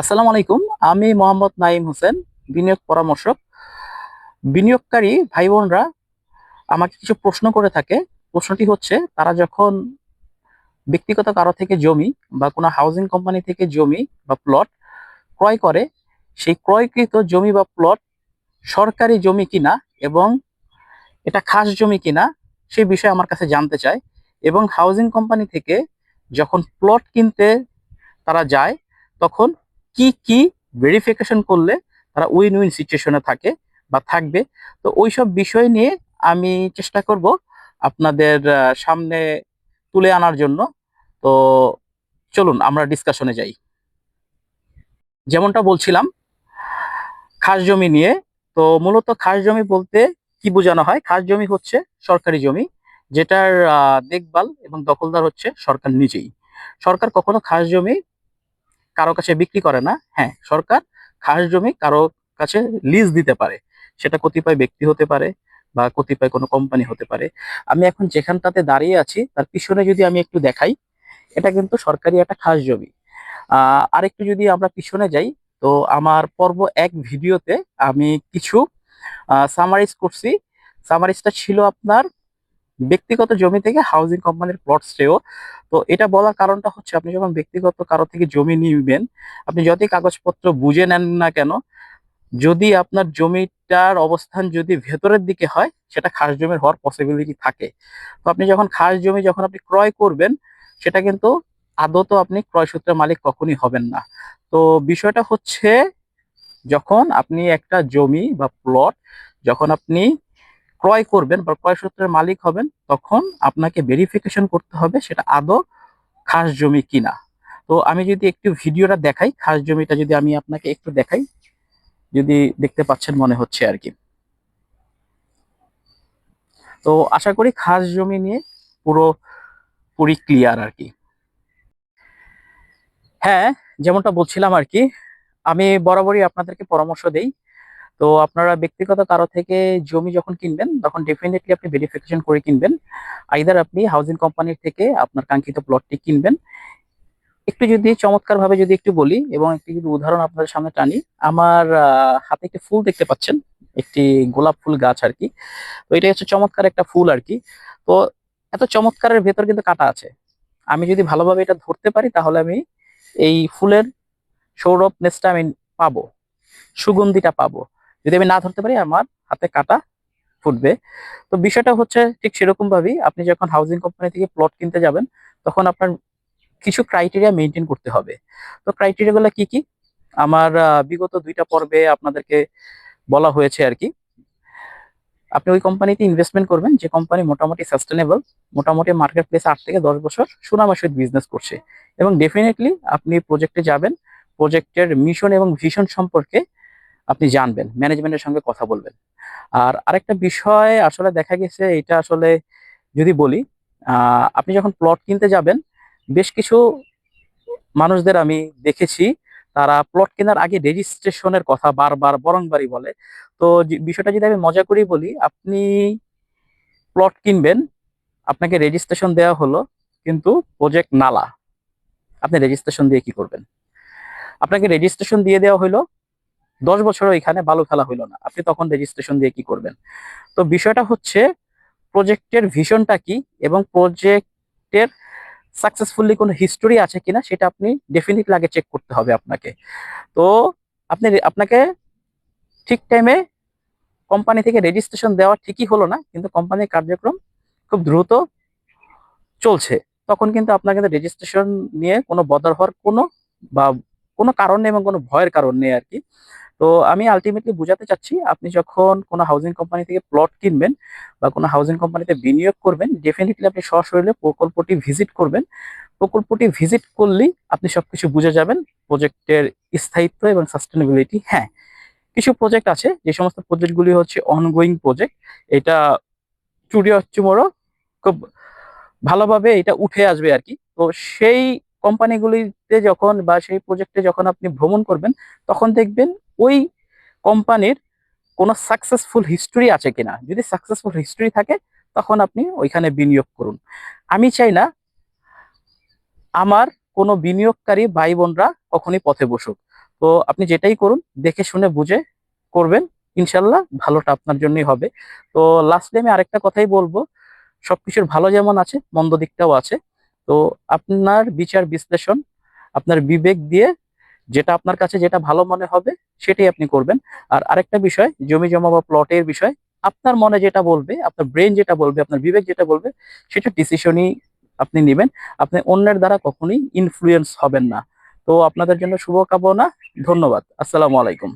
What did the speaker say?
আসসালামু আলাইকুম। আমি মোহাম্মদ নাইম হোসেন, বিনিয়োগ পরামর্শক। বিনিয়োগকারী ভাই বোনরা আমাকে কিছু প্রশ্ন করে থাকে। প্রশ্নটি হচ্ছে, তারা যখন ব্যক্তিগত কারও থেকে জমি বা কোনো হাউজিং কোম্পানি থেকে জমি বা প্লট ক্রয় করে, সেই ক্রয়কৃত জমি বা প্লট সরকারি জমি কিনা এবং এটা খাস জমি কিনা, সেই বিষয়ে আমার কাছে জানতে চায় এবং হাউজিং কোম্পানি থেকে যখন প্লট কিনতে তারা যায়, তখন কি কি ভেরিফিকেশন করলে তারা উইন উইন সিচুয়েশনে থাকে বা থাকবে? তো ওইসব বিষয় নিয়ে আমি চেষ্টা করব আপনাদের সামনে তুলে আনার জন্য। তো চলুন আমরা ডিসকাশনে যাই। যেমনটা বলছিলাম, খাস জমি নিয়ে। তো মূলত খাস জমি বলতে কি বোঝানো হয়? খাস জমি হচ্ছে সরকারি জমি, যেটার দেখভাল এবং দখলদার হচ্ছে সরকার নিজেই। সরকার কখনো খাস জমি কারও কাছে বিক্রি করে না হ্যাঁ সরকার খাস জমি কারও কাছে লিজ দিতে পারে। সেটা কতিপয় ব্যক্তি হতে পারে বা কতিপয় কোনো কোম্পানি হতে পারে। আমি এখন যেখানটাতে দাঁড়িয়ে আছি, তার পিছনে যদি আমি একটু দেখাই, এটা কিন্তু সরকারি একটা খাস জমি। আহ আরেকটু যদি আমরা পিছনে যাই, তো আমার পর্ব এক ভিডিওতে আমি কিছু সামারাইজ করছি। সামারাইজটা ছিল আপনার ব্যক্তিগত জমি থেকে হাউজিং কোম্পানির প্লট শ্রেয়। তো এটা বলার কারণটা হচ্ছে, আপনি যখন ব্যক্তিগত কারও থেকে জমি নিবেন, আপনি যতই কাগজপত্র বুঝে নেন না কেন, যদি আপনার জমিটার অবস্থান যদি ভেতরের দিকে হয়, সেটা খাস জমির হওয়ার পসিবিলিটি থাকে। তো আপনি যখন খাস জমি যখন আপনি ক্রয় করবেন, সেটা কিন্তু আদত আপনি ক্রয় সূত্রের মালিক কখনই হবেন না। তো বিষয়টা হচ্ছে, যখন আপনি একটা জমি বা প্লট যখন আপনি ক্রয় করবেন বা ক্রয় সূত্রের মালিক হবেন, তখন আপনাকে ভেরিফিকেশন করতে হবে সেটা আদৌ খাস জমি কিনা। তো আমি যদি একটু ভিডিওটা দেখাই, খাস জমিটা যদি আমি আপনাকে একটু দেখাই, যদি দেখতে পাচ্ছেন মনে হচ্ছে আর কি। তো আশা করি খাস জমি নিয়ে পুরো, পুরি ক্লিয়ার আর কি। হ্যাঁ যেমনটা বলছিলাম আর কি, আমি বরাবরই আপনাদেরকে পরামর্শ দেই তো আপনারা ব্যক্তিগত কারও থেকে জমি যখন কিনবেন, তখন ডেফিনেটলি আপনি ভেরিফিকেশন করে কিনবেন। আইদার আপনি হাউজিং কোম্পানির থেকে আপনার কাঙ্ক্ষিত প্লটটি কিনবেন। একটু যদি চমৎকার ভাবে যদি একটু বলি এবং একটি যদি উদাহরণ আপনাদের সামনে টানি, আমার হাতে একটি ফুল দেখতে পাচ্ছেন, একটি গোলাপ ফুল গাছ আর কি তো এটা হচ্ছে চমৎকার একটা ফুল আর কি তো এত চমৎকারের ভেতর কিন্তু কাটা আছে। আমি যদি ভালোভাবে এটা ধরতে পারি, তাহলে আমি এই ফুলের সৌরভনেসটা আমি পাবো, সুগন্ধিটা পাবো। যদি আমি না ধরতে পারি, আমার হাতে কাটা ফুটবে। তো বিষয়টা হচ্ছে ঠিক সেরকম ভাবেই আপনি যখন হাউজিং কোম্পানি থেকে প্লট কিনতে যাবেন, তখন আপনার কিছু ক্রাইটেরিয়া মেনটেন করতে হবে। তো ক্রাইটেরিয়া গুলো কি কি? আমার বিগত দুইটা পর্বে আপনাদেরকে বলা হয়েছে আর কি। আপনি ওই কোম্পানিতে ইনভেস্টমেন্ট করবেন, যে কোম্পানি মোটামুটি সাস্টেনেবল মোটামুটি মার্কেট প্লেসে আট থেকে দশ বছর সুনামের সহিত বিজনেস করছে। এবং ডেফিনেটলি আপনি প্রজেক্টে যাবেন প্রজেক্টের মিশন এবং ভিশন সম্পর্কে আপনি জানবেন ম্যানেজমেন্টের সঙ্গে কথা বলবেন। আর আরেকটা বিষয় আসলে দেখা গেছে, এটা আসলে যদি বলি আপনি যখন প্লট কিনতে যাবেন, বেশ কিছু মানুষদের আমি দেখেছি, তারা প্লট কেনার আগে রেজিস্ট্রেশনের কথা বারবার বরংবারই বলে। তো বিষয়টা যদি আমি মজা করেই বলি, আপনি প্লট কিনবেন, আপনাকে রেজিস্ট্রেশন দেওয়া হলো, কিন্তু প্রজেক্ট নালা। আপনি রেজিস্ট্রেশন দিয়ে কি করবেন? আপনাকে রেজিস্ট্রেশন দিয়ে দেওয়া হলো দশ বছরও এখানে ভালো ফেলা হইল না। আপনি তখন রেজিস্ট্রেশন দিয়ে কি করবেন? তো বিষয়টা হচ্ছে প্রজেক্টের ভিশনটা কি এবং প্রজেক্টের সাকসেসফুলি কোনো হিস্টোরি আছে কিনা সেটা আপনি ডেফিনেটলি আগে চেক করতে হবে আপনাকে। তো আপনি আপনাকে ঠিক টাইমে কোম্পানি থেকে রেজিস্ট্রেশন দেওয়া ঠিকই হলো না, কিন্তু কোম্পানির কার্যক্রম খুব দ্রুত চলছে। তখন কিন্তু আপনার কিন্তু রেজিস্ট্রেশন নিয়ে কোনো বদল হওয়ার কোনো বা কোনো কারণ নেই এবং কোনো ভয়ের কারণ নেই আর কি। তো আমি আলটিমেটলি বোঝাতে চাচ্ছি, আপনি যখন কোনো হাউজিং কোম্পানি থেকে প্লট কিনবেন বা কোনো হাউজিং কোম্পানিতে বিনিয়োগ করবেন ডেফিনেটলি আপনি সশরীরে প্রকল্পটি ভিজিট করবেন। প্রকল্পটি ভিজিট করলেই আপনি সবকিছু বুঝে যাবেন প্রজেক্টের স্থায়িত্ব এবং সাস্টেনেবিলিটি হ্যাঁ কিছু প্রজেক্ট আছে, যে সমস্ত প্রজেক্টগুলি হচ্ছে অনগোয়িং প্রজেক্ট এটা টুডে টুমোরো খুব ভালোভাবে এটা উঠে আসবে আর কি। তো সেই কোম্পানিগুলিতে যখন বা সেই প্রজেক্টে যখন আপনি ভ্রমণ করবেন, তখন দেখবেন ওই কোম্পানির কোনো সাকসেসফুল হিস্টোরি আছে কিনা। যদি সাকসেসফুল হিস্টোরি থাকে, তখন আপনি ওইখানে বিনিয়োগ করুন। আমি চাই না আমার কোনো বিনিয়োগকারী ভাই বোনরা কখনই পথে বসুক। তো আপনি যেটাই করুন, দেখে শুনে বুঝে করবেন। ইনশাল্লাহ ভালোটা আপনার জন্যই হবে। তো লাস্টে আমি আরেকটা কথাই বলব, সবকিছুর ভালো যেমন আছে, মন্দ দিকটাও আছে। তো আপনার বিচার বিশ্লেষণ, আপনার বিবেক দিয়ে যেটা আপনার কাছে যেটা ভালো মনে হবে সেটাই আপনি করবেন। আর আরেকটা বিষয়, জমি জমা বা প্লটের বিষয়, আপনার মনে যেটা বলবে, আপনার ব্রেন যেটা বলবে, আপনার বিবেক যেটা বলবে, সেটা ডিসিশনই আপনি নেবেন। আপনি অন্যের দ্বারা কখনোই ইনফ্লুয়েন্স হবেন না। তো আপনাদের জন্য শুভকামনা, ধন্যবাদ। আসসালামু আলাইকুম।